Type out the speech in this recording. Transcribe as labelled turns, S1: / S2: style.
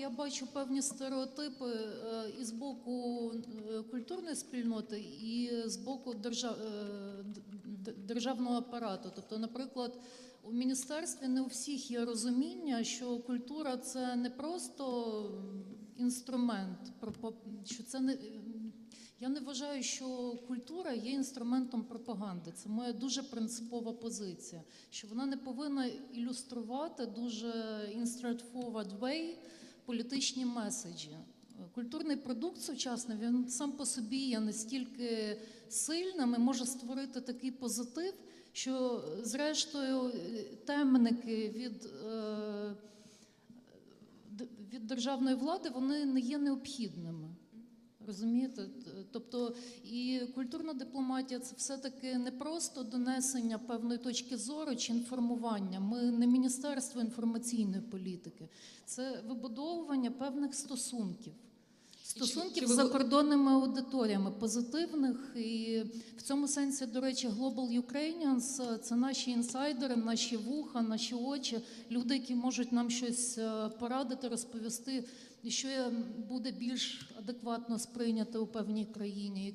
S1: я бачу певні стереотипи е, і з боку е, культурної спільноти, і з боку держав, е, державного апарату. Тобто, наприклад, у міністерстві не у всіх є розуміння, що культура це не просто інструмент, що це не. Я не вважаю, що культура є інструментом пропаганди. Це моя дуже принципова позиція, що вона не повинна ілюструвати дуже in straightforward way політичні меседжі. Культурний продукт сучасний він сам по собі є настільки сильним і може створити такий позитив, що зрештою темники від. е, від державної влади вони не є необхідними. Розумієте? Тобто і культурна дипломатія це все-таки не просто донесення певної точки зору чи інформування. Ми не міністерство інформаційної політики, це вибудовування певних стосунків. Стосунків з закордонними аудиторіями позитивних, і в цьому сенсі, до речі, Global Ukrainians – це наші інсайдери, наші вуха, наші очі, люди, які можуть нам щось е, порадити, розповісти, що буде більш адекватно сприйняти у певній країні.